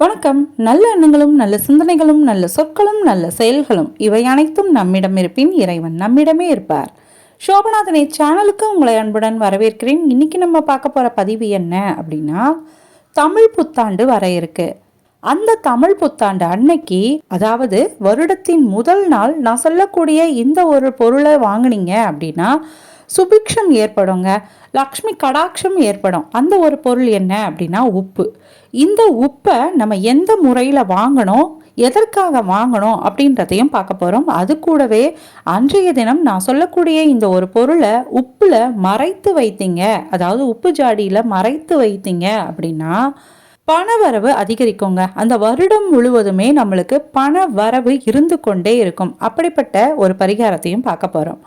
வணக்கம். நல்ல எண்ணங்களும் நல்ல சிந்தனைகளும் நல்ல சொற்களும் நல்ல செயல்களும் இவை அனைத்தும் நம்மிடம் இருப்பின் இறைவன் நம்மிடமே இருப்பார். சோபநாதனை சேனலுக்கு உங்களை அன்புடன் வரவேற்கிறேன். இன்னைக்கு நம்ம பார்க்க போற பதிவு என்ன அப்படின்னா தமிழ் புத்தாண்டு வர இருக்கு. அந்த தமிழ் புத்தாண்டு அன்னைக்கு அதாவது வருடத்தின் முதல் நாள் நான் சொல்லக்கூடிய இந்த ஒரு பொருளை வாங்குனீங்க அப்படின்னா சுபிக்ஷம் ஏற்படுங்க. லக்ஷ்மி கடாட்சம் ஏற்படும். அந்த ஒரு பொருள் என்ன அப்படின்னா உப்பு. இந்த உப்பை நம்ம எந்த முறையில் வாங்கணும் எதற்காக வாங்கணும் அப்படின்றதையும் பார்க்க போகிறோம் அது கூடவே அன்றைய தினம் நான் சொல்லக்கூடிய இந்த ஒரு பொருளை உப்பில் மறைத்து வைத்தீங்க. அதாவது உப்பு ஜாடியில் மறைத்து வைத்தீங்க அப்படின்னா பணவரவு அதிகரிக்குங்க. அந்த வருடம் முழுவதுமே நம்மளுக்கு பண வரவு இருந்து கொண்டே இருக்கும். அப்படிப்பட்ட ஒரு பரிகாரத்தையும் பார்க்க போகிறோம்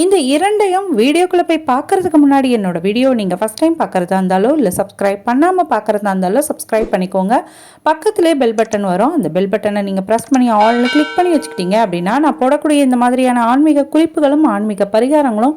இந்த இரண்டையும் வீடியோக்குள்ளே போய் பார்க்கறதுக்கு முன்னாடி என்னோட வீடியோ நீங்கள் ஃபஸ்ட் டைம் பார்க்குறதா இருந்தாலோ இல்லை சப்ஸ்கிரைப் பண்ணாமல் பார்க்குறதா இருந்தாலும் சப்ஸ்கிரைப் பண்ணிக்கோங்க. பக்கத்துலேயே பெல் பட்டன் வரும். அந்த பெல் பட்டனை நீங்கள் ப்ரெஸ் பண்ணி ஆல்னு கிளிக் பண்ணி வச்சுக்கிட்டீங்க அப்படின்னா நான் போடக்கூடிய இந்த மாதிரியான ஆன்மீக குறிப்புகளும் ஆன்மீக பரிகாரங்களும்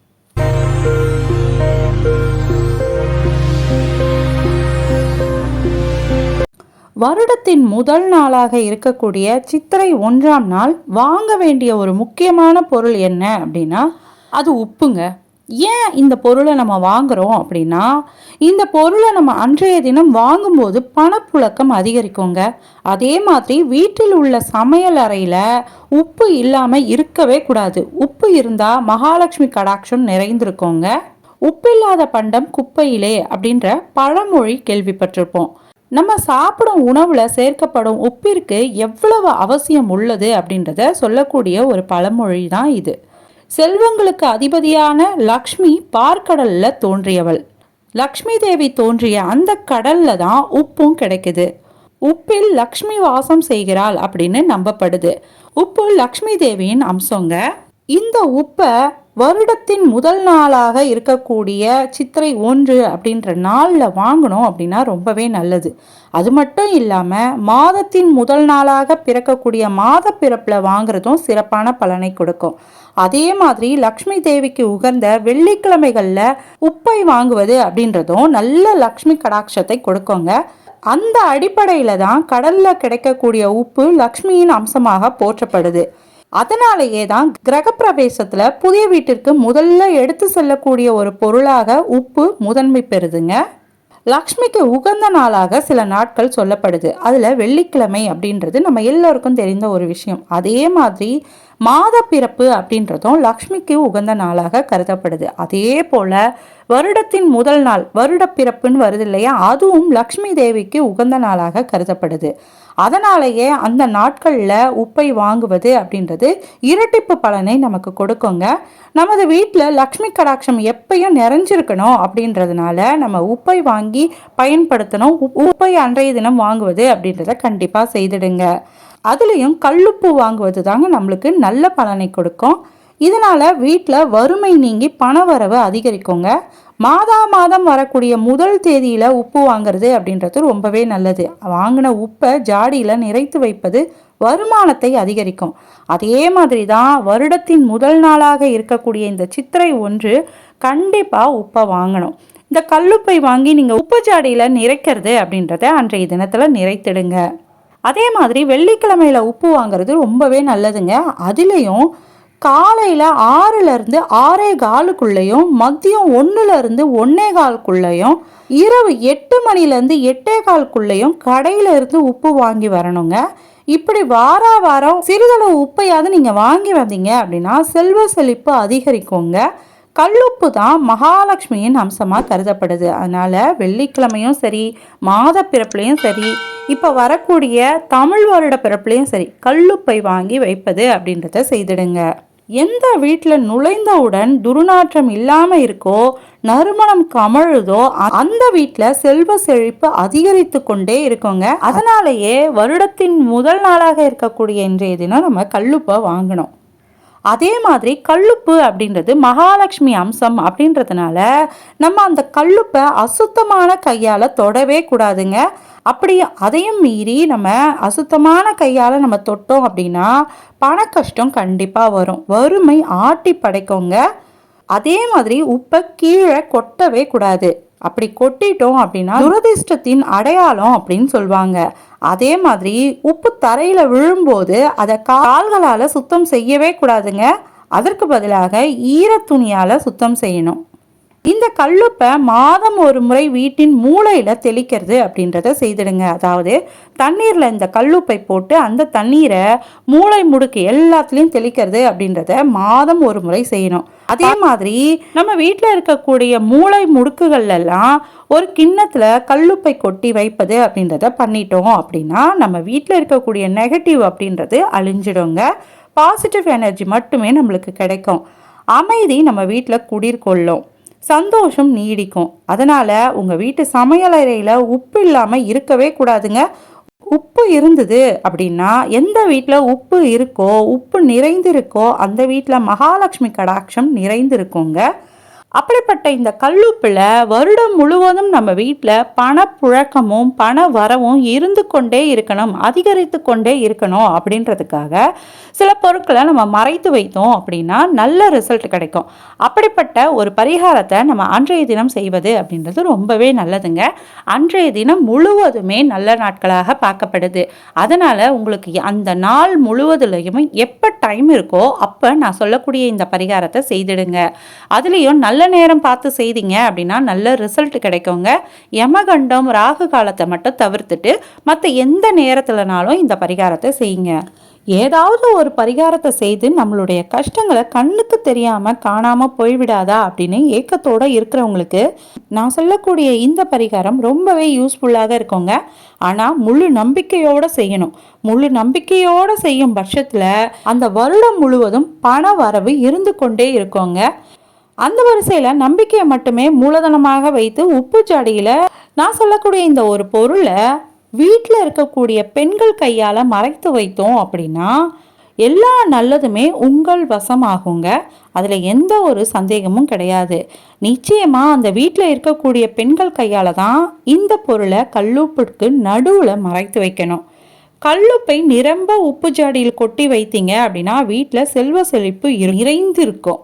வருடத்தின் முதல் நாளாக இருக்கக்கூடிய சித்திரை ஒன்றாம் நாள் வாங்க வேண்டிய ஒரு முக்கியமான பொருள் என்ன அப்படின்னா அது உப்புங்க. ஏன் இந்த பொருளை நம்ம வாங்குறோம் அப்படின்னா இந்த பொருளை நம்ம அன்றைய தினம் வாங்கும்போது பணப்புழக்கம் அதிகரிக்குங்க. அதே மாதிரி வீட்டில் உள்ள சமையல் அறையில் உப்பு இல்லாமல் இருக்கவே கூடாது. உப்பு இருந்தால் மகாலட்சுமி கடாட்சம் நிறைந்திருக்கோங்க. உப்பில்லாத பண்டம் குப்பையிலே அப்படின்ற பழமொழி கேள்விப்பட்டிருப்போம். நம்ம சாப்பிடும் உணவில் சேர்க்கப்படும் உப்பிற்கு எவ்வளவு அவசியம் உள்ளது அப்படின்றத சொல்லக்கூடிய ஒரு பழமொழி தான் இது. செல்வங்களுக்கு அதிபதியான லக்ஷ்மி பார்க்கடல்ல தோன்றியவள். லக்ஷ்மி தேவி தோன்றிய அந்த கடல்ல தான் உப்பும் கிடைக்குது. உப்பில் லக்ஷ்மி வாசம் செய்கிறாள் அப்படின்னு நம்பப்படுது. உப்பு லக்ஷ்மி தேவியின் அம்சங்க. இந்த உப்பை வருடத்தின் முதல் நாளாக இருக்கக்கூடிய சித்திரை ஒன்று அப்படின்ற நாளில் வாங்கணும் அப்படின்னா ரொம்பவே நல்லது. அது மட்டும் இல்லாமல் மாதத்தின் முதல் நாளாக பிறக்கக்கூடிய மாத பிறப்பில் வாங்குறதும் சிறப்பான பலனை கொடுக்கும். அதே மாதிரி லக்ஷ்மி தேவிக்கு உகந்த வெள்ளிக்கிழமைகளில் உப்பை வாங்குவது அப்படின்றதும் நல்ல லக்ஷ்மி கடாட்சத்தை கொடுக்குங்க. அந்த அடிப்படையில் தான் கடலில் கிடைக்கக்கூடிய உப்பு லக்ஷ்மியின் அம்சமாக போற்றப்படுது. அதனாலேயே தான் கிரகப்பிரவேசத்தில் புதிய வீட்டிற்கு முதல்ல எடுத்து செல்லக்கூடிய ஒரு பொருளாக உப்பு முதன்மை பெறுதுங்க. லக்ஷ்மிக்கு உகந்த நாளாக சில நாட்கள் சொல்லப்படுது. அதில் வெள்ளிக்கிழமை அப்படின்றது நம்ம எல்லோருக்கும் தெரிந்த ஒரு விஷயம். அதே மாதிரி மாத பிறப்பு அப்படின்றதும் லக்ஷ்மிக்கு உகந்த நாளாக கருதப்படுது. அதே போல் வருடத்தின் முதல் நாள் வருட பிறப்புன்னு வருது இல்லையா? அதுவும் லக்ஷ்மி தேவிக்கு உகந்த நாளாக கருதப்படுது. அதனாலேயே அந்த நாட்களில் உப்பை வாங்குவது அப்படின்றது இரட்டிப்பு பலனை நமக்கு கொடுக்குங்க. நமது வீட்டில் லக்ஷ்மி கடாட்சம் எப்பயும் நிறைஞ்சிருக்கணும் அப்படின்றதுனால நம்ம உப்பை வாங்கி பயன்படுத்தணும். உப்பை அன்றைய தினம் வாங்குவது அப்படின்றத கண்டிப்பாக செய்திடுங்க. அதுலேயும் கல்லுப்பு வாங்குவது தாங்க நம்மளுக்கு நல்ல பலனை கொடுக்கும். இதனால் வீட்டில் வறுமை நீங்கி பணவரவு அதிகரிக்குங்க. மாதா மாதம் வரக்கூடிய முதல் தேதியில் உப்பு வாங்குறது அப்படின்றது ரொம்பவே நல்லது. வாங்கின உப்பை ஜாடியில் நிறைத்து வைப்பது வருமானத்தை அதிகரிக்கும். அதே மாதிரி தான் வருடத்தின் முதல் நாளாக இருக்கக்கூடிய இந்த சித்திரை ஒன்று கண்டிப்பாக உப்பை வாங்கணும். இந்த கல்லுப்பை வாங்கி நீங்கள் உப்பு ஜாடியில் நிறைக்கிறது அப்படின்றத அன்றைய தினத்தில் நிறைத்திடுங்க. அதே மாதிரி வெள்ளிக்கிழமையில் உப்பு வாங்குறது ரொம்பவே நல்லதுங்க. அதுலேயும் காலையில் ஆறுலேருந்து ஆறே காலுக்குள்ளேயும் மதியம் ஒன்றுலேருந்து ஒன்றே காலுக்குள்ளேயும் இரவு எட்டு மணிலேருந்து எட்டே காலுக்குள்ளேயும் கடையில் இருந்து உப்பு வாங்கி வரணுங்க. இப்படி வார வாரம் சிறிதளவு உப்பையாவது நீங்கள் வாங்கி வந்தீங்க அப்படின்னா செல்வ செழிப்பு அதிகரிக்குங்க. கல்லுப்பு தான் மகாலட்சுமியின் அம்சமாக கருதப்படுது. அதனால் வெள்ளிக்கிழமையும் சரி மாத பிறப்புலையும் சரி இப்போ வரக்கூடிய தமிழ் வருட பிறப்புலையும் சரி கல்லுப்பை வாங்கி வைப்பது அப்படின்றத செய்திடுங்க. எந்த வீட்டில் நுழைந்தவுடன் துர்நாற்றம் இல்லாமல் இருக்கோ நறுமணம் கமழுதோ அந்த வீட்டில் செல்வ செழிப்பு அதிகரித்து கொண்டே இருக்கோங்க. அதனாலேயே வருடத்தின் முதல் நாளாக இருக்கக்கூடிய இன்றைய தினம் நம்ம கல்லுப்பை வாங்கணும். அதே மாதிரி கல்லுப்பு அப்படின்றது மகாலட்சுமி அம்சம் அப்படின்றதுனால நம்ம அந்த கல்லுப்பை அசுத்தமான கையால் தொடவே கூடாதுங்க. அப்படி அதையும் மீறி நம்ம அசுத்தமான கையால் நம்ம தொட்டோம் அப்படின்னா பண கஷ்டம் கண்டிப்பாக வரும். வறுமை ஆட்டி படைக்கோங்க அதே மாதிரி உப்பை கீழே கொட்டவே கூடாது. அப்படி கொட்டிட்டோம் அப்படின்னா துரதிர்ஷ்டத்தின் அடையாளம் அப்படின்னு சொல்லுவாங்க அதே மாதிரி உப்பு தரையில் விழும்போது அதை கால்களால் சுத்தம் செய்யவே கூடாதுங்க. அதற்கு பதிலாக ஈரத்துணியால் சுத்தம் செய்யணும். இந்த கல்லுப்பை மாதம் ஒரு முறை வீட்டின் மூளையில் தெளிக்கிறது அப்படின்றத செய்திடுங்க. அதாவது தண்ணீரில் இந்த கல்லுப்பை போட்டு அந்த தண்ணீரை மூளை முடுக்கு எல்லாத்துலேயும் தெளிக்கிறது அப்படின்றத மாதம் ஒரு முறை செய்யணும். அதே மாதிரி நம்ம வீட்டில் இருக்கக்கூடிய மூளை முடுக்குகள்லாம் ஒரு கிண்ணத்தில் கல்லுப்பை கொட்டி வைப்பது அப்படின்றத பண்ணிட்டோம் அப்படின்னா நம்ம வீட்டில் இருக்கக்கூடிய நெகட்டிவ் அப்படின்றது அழிஞ்சிடுங்க. பாசிட்டிவ் எனர்ஜி மட்டுமே நம்மளுக்கு கிடைக்கும். அமைதி நம்ம வீட்டில் குடிர்கொள்ளும் சந்தோஷம் நீடிக்கும். அதனால் உங்கள் வீட்டு சமையலறையில் உப்பு இல்லாமல் இருக்கவே கூடாதுங்க. உப்பு இருந்தது அப்படின்னா எந்த வீட்டில் உப்பு இருக்கோ உப்பு நிறைந்திருக்கோ அந்த வீட்டில் மகாலட்சுமி கடாட்சம் நிறைந்திருக்குங்க. அப்படிப்பட்ட இந்த கல்லுப்பில் வருடம் முழுவதும் நம்ம வீட்டில் பணப்புழக்கமும் பண வரவும் இருந்து கொண்டே இருக்கணும் அதிகரித்து கொண்டே இருக்கணும் அப்படின்றதுக்காக சில பொருட்களை நம்ம மறைத்து வைத்தோம் அப்படின்னா நல்ல ரிசல்ட் கிடைக்கும். அப்படிப்பட்ட ஒரு பரிகாரத்தை நம்ம அன்றைய தினம் செய்வது அப்படின்றது ரொம்பவே நல்லதுங்க. அன்றைய தினம் முழுவதுமே நல்ல நாட்களாக பார்க்கப்படுது. அதனால் உங்களுக்கு அந்த நாள் முழுவதுலையுமே எப்போ டைம் இருக்கோ அப்போ நான் சொல்லக்கூடிய இந்த பரிகாரத்தை செய்திடுங்க. அதுலேயும் நல்ல நல்ல நேரம் பார்த்து செய்தீங்க அப்படின்னா நல்ல ரிசல்ட் கிடைக்குங்க. யமகண்டம் ராகு காலத்தை மட்டும் தவிர்த்துட்டு மற்ற எந்த நேரத்துலனாலும் இந்த பரிகாரத்தை செய்யுங்க. ஏதாவது ஒரு பரிகாரத்தை செய்து நம்மளுடைய கஷ்டங்களை கண்ணுக்கு தெரியாமல் காணாமல் போய்விடாதா அப்படின்னு ஏக்கத்தோடு இருக்கிறவங்களுக்கு நான் சொல்லக்கூடிய இந்த பரிகாரம் ரொம்பவே யூஸ்ஃபுல்லாக இருக்குங்க. ஆனால் முழு நம்பிக்கையோடு செய்யணும். முழு நம்பிக்கையோடு செய்யும் பட்சத்தில் அந்த வருடம் முழுவதும் பண வரவு இருந்து கொண்டே இருக்கோங்க. அந்த வரிசையில் நம்பிக்கையை மட்டுமே மூலதனமாக வைத்து உப்பு ஜாடியில் நான் சொல்லக்கூடிய இந்த ஒரு பொருளை வீட்டில் இருக்கக்கூடிய பெண்கள் கையால் மறைத்து வைத்தோம் அப்படின்னா எல்லா நல்லதுமே உங்கள் வசமாகுங்க. அதில் எந்த ஒரு சந்தேகமும் கிடையாது. நிச்சயமாக அந்த வீட்டில் இருக்கக்கூடிய பெண்கள் கையால் தான் இந்த பொருளை கல்லுப்புக்கு நடுவில் மறைத்து வைக்கணும். கல்லுப்பை நிரம்ப உப்பு ஜாடியில் கொட்டி வைத்தீங்க அப்படின்னா வீட்டில் செல்வ செழிப்பு இறைந்திருக்கும்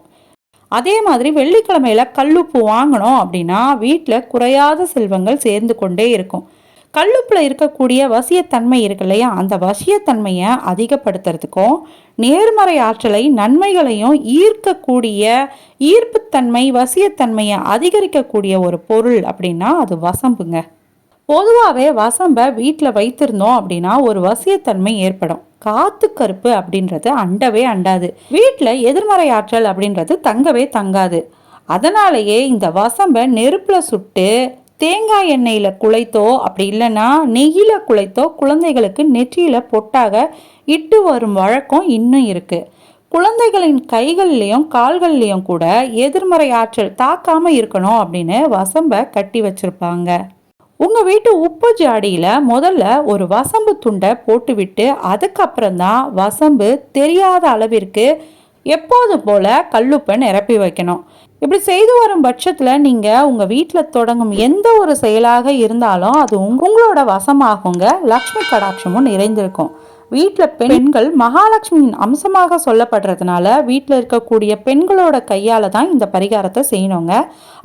அதே மாதிரி வெள்ளிக்கிழமையில கல்லுப்பு வாங்கினோம் அப்படின்னா வீட்டில் குறையாத செல்வங்கள் சேர்ந்து கொண்டே இருக்கும். கல்லுப்பில் இருக்கக்கூடிய வசியத்தன்மை இருக்கு இல்லையா? அந்த வசியத்தன்மையை அதிகப்படுத்துறதுக்கும் நேர்மறை ஆற்றலை நன்மைகளையும் ஈர்க்கக்கூடிய ஈர்ப்புத்தன்மை வசியத்தன்மையை அதிகரிக்கக்கூடிய ஒரு பொருள் அப்படின்னா அது வசம்புங்க. பொதுவாகவே வசம்பை வீட்டில் வைத்திருந்தோம் அப்படின்னா ஒரு வசியத்தன்மை ஏற்படும். காத்து கருப்பு அப்படின்றது அண்டவே அண்டாது. வீட்டில் எதிர்மறை ஆற்றல் அப்படின்றது தங்கவே தங்காது. அதனாலேயே இந்த வசம்பை நெருப்பில் சுட்டு தேங்காய் எண்ணெயில் குளைத்தோ அப்படி இல்லைன்னா நெய்யில் குளைத்தோ குழந்தைகளுக்கு நெற்றியில் பொட்டாக இட்டு வரும் வழக்கம் இன்னும் இருக்குது குழந்தைகளின் கைகள்லேயும் கால்கள்லேயும் கூட எதிர்மறை ஆற்றல் தாக்காமல் இருக்கணும் அப்படின்னு வசம்பை கட்டி வச்சுருப்பாங்க. உங்கள் வீட்டு உப்பு ஜாடியில் முதல்ல ஒரு வசம்பு துண்டை போட்டுவிட்டு அதுக்கப்புறம் தான் வசம்பு தெரியாத அளவிற்கு எப்போது போல் கல்லுப்பை நிரப்பி வைக்கணும். இப்படி செய்து வரும் பட்சத்தில் நீங்கள் உங்கள் வீட்டில் தொடங்கும் எந்த ஒரு செயலாக இருந்தாலும் அது உங்களோட வசமாகுங்க. லக்ஷ்மி கடாட்சமும் நிறைந்திருக்கும். வீட்டில் பெண்கள் மகாலட்சுமியின் அம்சமாக சொல்லப்படுறதுனால வீட்டில் இருக்கக்கூடிய பெண்களோட கையால் தான் இந்த பரிகாரத்தை செய்யணுங்க.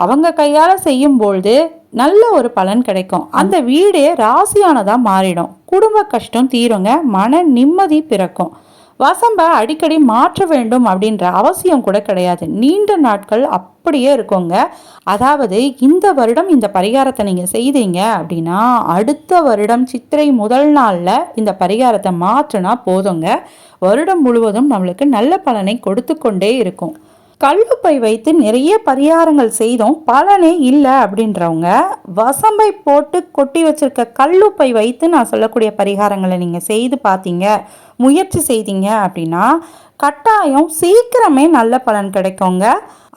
அவங்க கையால் செய்யும்பொழுது நல்ல ஒரு பலன் கிடைக்கும். அந்த வீடே ராசியானதாக மாறிடும். குடும்ப கஷ்டம் தீருங்க. மன நிம்மதி பிறக்கும். வசம்ப அடிக்கடி மாற்ற வேண்டும் அப்படின்ற அவசியம் கூட கிடையாது. நீண்ட நாட்கள் அப்படியே இருக்குங்க. அதாவது இந்த வருடம் இந்த பரிகாரத்தை நீங்கள் செய்தீங்க அப்படின்னா அடுத்த வருடம் சித்திரை முதல் நாளில் இந்த பரிகாரத்தை மாற்றினா போதுங்க. வருடம் முழுவதும் நம்மளுக்கு நல்ல பலனை கொடுத்து கொண்டே இருக்கும். கல்லுப்பை வைத்து நிறைய பரிகாரங்கள் செய்தோம். பலனே இல்லை அப்படின்றவங்க வசம்பை போட்டு கொட்டி வச்சிருக்க கல்லுப்பை வைத்து நான் சொல்லக்கூடிய பரிகாரங்களை நீங்கள் செய்து பார்த்தீங்க முயற்சி செய்தீங்க அப்படின்னா கட்டாயம் சீக்கிரமே நல்ல பலன் கிடைக்குங்க.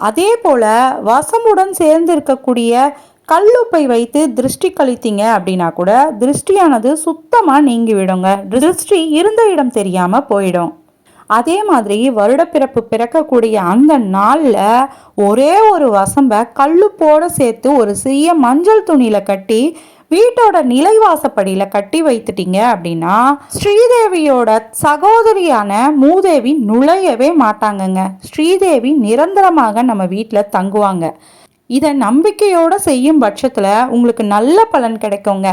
அதே போல் வசமுடன் சேர்ந்து இருக்கக்கூடிய கல்லுப்பை வைத்து திருஷ்டி கழித்தீங்க அப்படின்னா கூட திருஷ்டியானது சுத்தமாக நீங்கி விடுங்க திருஷ்டி இருந்த இடம் தெரியாமல் போயிடும். அதே மாதிரி வருடப்பிறப்பு பிறக்கக்கூடிய அந்த நாளில் ஒரே ஒரு வசம்பை கல்லுப்போட சேர்த்து ஒரு சிறிய மஞ்சள் துணியில் கட்டி வீட்டோட நிலைவாசப்படியில் கட்டி வைத்துட்டீங்க அப்படின்னா ஸ்ரீதேவியோட சகோதரியான மூதேவி நுழையவே மாட்டாங்கங்க. ஸ்ரீதேவி நிரந்தரமாக நம்ம வீட்டில் தங்குவாங்க. இதை நம்பிக்கையோடு செய்யும் பட்சத்தில் உங்களுக்கு நல்ல பலன் கிடைக்குங்க.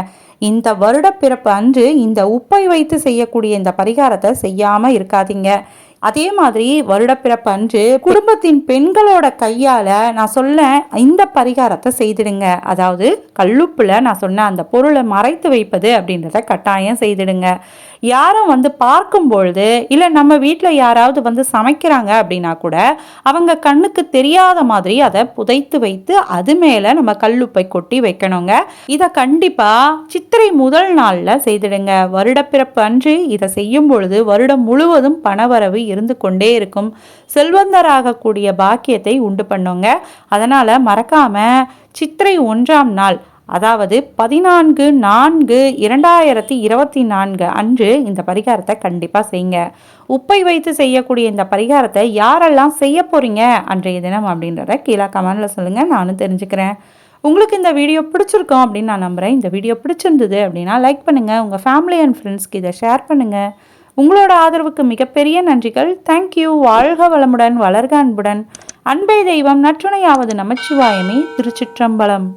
இந்த வருட பிறப்பு அன்று இந்த உப்பை வைத்து செய்யக்கூடிய இந்த பரிகாரத்தை செய்யாமல் இருக்காதீங்க. அதே மாதிரி வருடப்பிறப்பு அன்று குடும்பத்தின் பெண்களோட கையால் நான் சொல்ல இந்த பரிகாரத்தை செய்திடுங்க. அதாவது கல்லுப்பில் நான் சொன்ன அந்த பொருளை மறைத்து வைப்பது அப்படின்றத கட்டாயம் செய்திடுங்க. யாரும் வந்து பார்க்கும் பொழுது இல்லை நம்ம வீட்டில் யாராவது வந்து சமைக்கிறாங்க அப்படின்னா கூட அவங்க கண்ணுக்கு தெரியாத மாதிரி அதை புதைத்து வைத்து அது மேலே நம்ம கல்லுப்பை கொட்டி வைக்கணுங்க. இதை கண்டிப்பாக சித்திரை முதல் நாளில் செய்திடுங்க. வருடப்பிறப்பு அன்று இதை செய்யும் பொழுது வருடம் முழுவதும் பணவரவு இருந்து கொண்டே இருக்கும். செல்வந்தராகக்கூடிய பாக்கியத்தை உண்டு பண்ணுங்க. அதனால் மறக்காமல் சித்திரை ஒன்றாம் நாள் அதாவது பதினான்கு நான்கு இரண்டாயிரத்தி இருபத்தி நான்கு அன்று இந்த பரிகாரத்தை கண்டிப்பாக செய்யுங்க. உப்பை வைத்து செய்யக்கூடிய இந்த பரிகாரத்தை யாரெல்லாம் செய்ய போகிறீங்க அன்றைய தினம் அப்படின்றத கீழே கமெண்டில் சொல்லுங்கள் நானும் தெரிஞ்சுக்கிறேன். உங்களுக்கு இந்த வீடியோ பிடிச்சிருக்கோம் அப்படின்னு நான் நம்புகிறேன் இந்த வீடியோ பிடிச்சிருந்தது அப்படின்னா லைக் பண்ணுங்கள் உங்கள் ஃபேமிலி அண்ட் ஃப்ரெண்ட்ஸ்க்கு இதை ஷேர் பண்ணுங்கள் உங்களோட ஆதரவுக்கு மிகப்பெரிய நன்றிகள். தேங்க்யூ வாழ்க வளமுடன் வளர்க அன்புடன். அன்பை தெய்வம் நற்றுணையாவது நமச்சிவாயமே திருச்சிற்றம்பலம்.